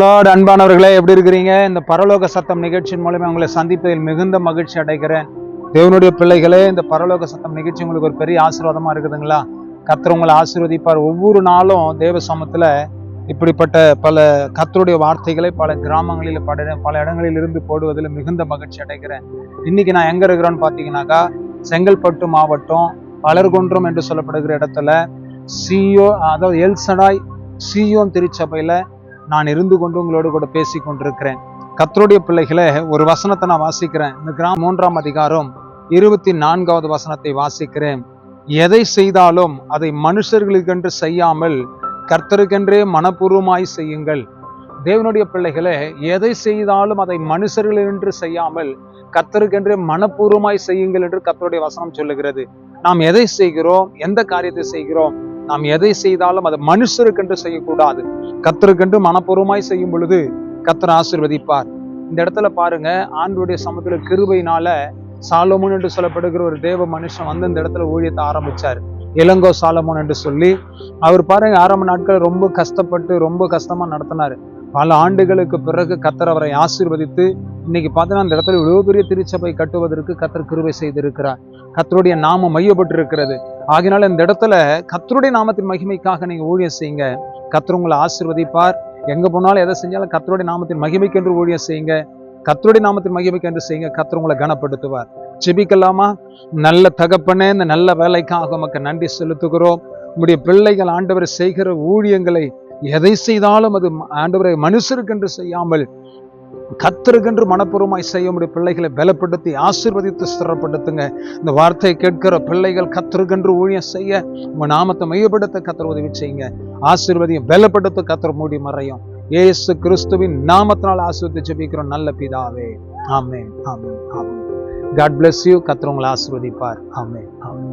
Lord, அன்பானவர்களே எப்படி இருக்கிறீங்க? இந்த பரலோக சத்தம் நிகழ்ச்சியின் மூலமா உங்களை சந்திப்பதில் மிகுந்த மகிழ்ச்சி அடைகிறேன். தேவனுடைய பிள்ளைகளே இந்த பரலோக சத்தம் நிகழ்ச்சி உங்களுக்கு ஒரு பெரிய ஆசீர்வாதமா இருக்குதுங்களா? கத்தர் உங்களை ஆசீர்வதிப்பார். ஒவ்வொரு நாளும் தேவ சமத்துல இப்படிப்பட்ட பல கத்தருடைய வார்த்தைகளை பல கிராமங்களில் பட பல இடங்களில் இருந்து போடுவதில் மிகுந்த மகிழ்ச்சி அடைகிறேன். இன்னைக்கு நான் எங்க இருக்கிறேன்னு பார்த்தீங்கன்னாக்கா செங்கல்பட்டு மாவட்டம் பலர்கொன்றம் என்று சொல்லப்படுகிற இடத்துல சியோ அதாவது எல்சடாய் சியோன் திருச்சபையில நான் இருந்து கொண்டு உங்களோடு கூட பேசி கொண்டிருக்கிறேன். கத்தருடைய பிள்ளைகளே ஒரு வசனத்தை நான் வாசிக்கிறேன். இந்த கிராம மூன்றாம் அதிகாரம் இருபத்தி நான்காவது வசனத்தை வாசிக்கிறேன். எதை செய்தாலும் அதை மனுஷர்களுக்கென்று செய்யாமல் கர்த்தருக்கென்றே மனப்பூர்வமாய் செய்யுங்கள். தேவனுடைய பிள்ளைகளே எதை செய்தாலும் அதை மனுஷர்கள் என்று செய்யாமல் கர்த்தருக்கென்றே மனப்பூர்வமாய் செய்யுங்கள் என்று கத்தருடைய வசனம் சொல்லுகிறது. நாம் எதை செய்கிறோம்? எந்த காரியத்தை செய்கிறோம்? நாம் எதை செய்தாலும் அதை மனுஷருக்கென்று செய்யக்கூடாது. கத்தருக்கென்று மனப்பூர்வமாய் செய்யும் பொழுது கத்தர் ஆசிர்வதிப்பார். இந்த இடத்துல பாருங்க ஆண்டுடைய சமத்துல கிருபையினால சாலமோன் என்று சொல்லப்படுகிற ஒரு தேவ மனுஷன் வந்து இந்த இடத்துல ஊழியத்தை ஆரம்பிச்சார். இளங்கோ சாலமோன் என்று சொல்லி அவர் பாருங்க ஆரம்ப நாட்கள் ரொம்ப கஷ்டப்பட்டு ரொம்ப கஷ்டமா நடத்தினார். பல ஆண்டுகளுக்கு பிறகு கத்தர் அவரை ஆசீர்வதித்து இன்னைக்கு பார்த்தீங்கன்னா அந்த இடத்துல இவ்வளவு பெரிய திருச்சபை கட்டுவதற்கு கத்தர் கிருபை செய்திருக்கிறார். கத்தருடைய நாமம் மையப்பட்டு இருக்கிறது ஆகினால இந்த இடத்துல கத்தருடைய நாமத்தின் மகிமைக்காக நீங்க ஊழியம் செய்யுங்க. கத்தர் உங்களை ஆசிர்வதிப்பார். எங்க போனாலும் எதை செஞ்சாலும் கத்தருடைய நாமத்தின் மகிமைக்கென்று ஊழியம் செய்யுங்க. கத்தருடைய நாமத்தின் மகிமைக்கென்று செய்யுங்க. கத்தர் உங்களை கனப்படுத்துவார். ஜெபிக்கலாமா? நல்ல தகப்பனே இந்த நல்ல வேலைக்காக உமக்கு நன்றி செலுத்துகிறோம். உங்களுடைய பிள்ளைகள் ஆண்டவர் செய்கிற ஊழியங்களை எதை செய்தாலும் அது ஆண்டவரை மனுஷருக்கென்று செய்யாமல் கத்தருக்கென்று மனப்பூர்வமாய் செய்ய முடிய பிள்ளைகளை பலப்படுத்தி ஆசீர்வதித்து ஸ்திரப்படுத்துங்க இந்த வார்த்தையை கேட்கிற பிள்ளைகள் கத்தருக்கென்று ஊழியம் செய்ய உங்க நாமத்தை மையப்படுத்த கத்தர் உதவி செய்யுங்க. ஆசீர்வதியும் பலப்படுத்த கத்தர் மூடி மறையும். ஏசு கிறிஸ்துவின் நாமத்தினால் ஆசீர்வதி ஜெபிக்கிறோம். நல்ல பிதாவே. ஆமே ஆமே ஆமே காட் பிளஸ் யூ கத்தர் உங்களை ஆசீர்வதிப்பார். ஆமே ஆமே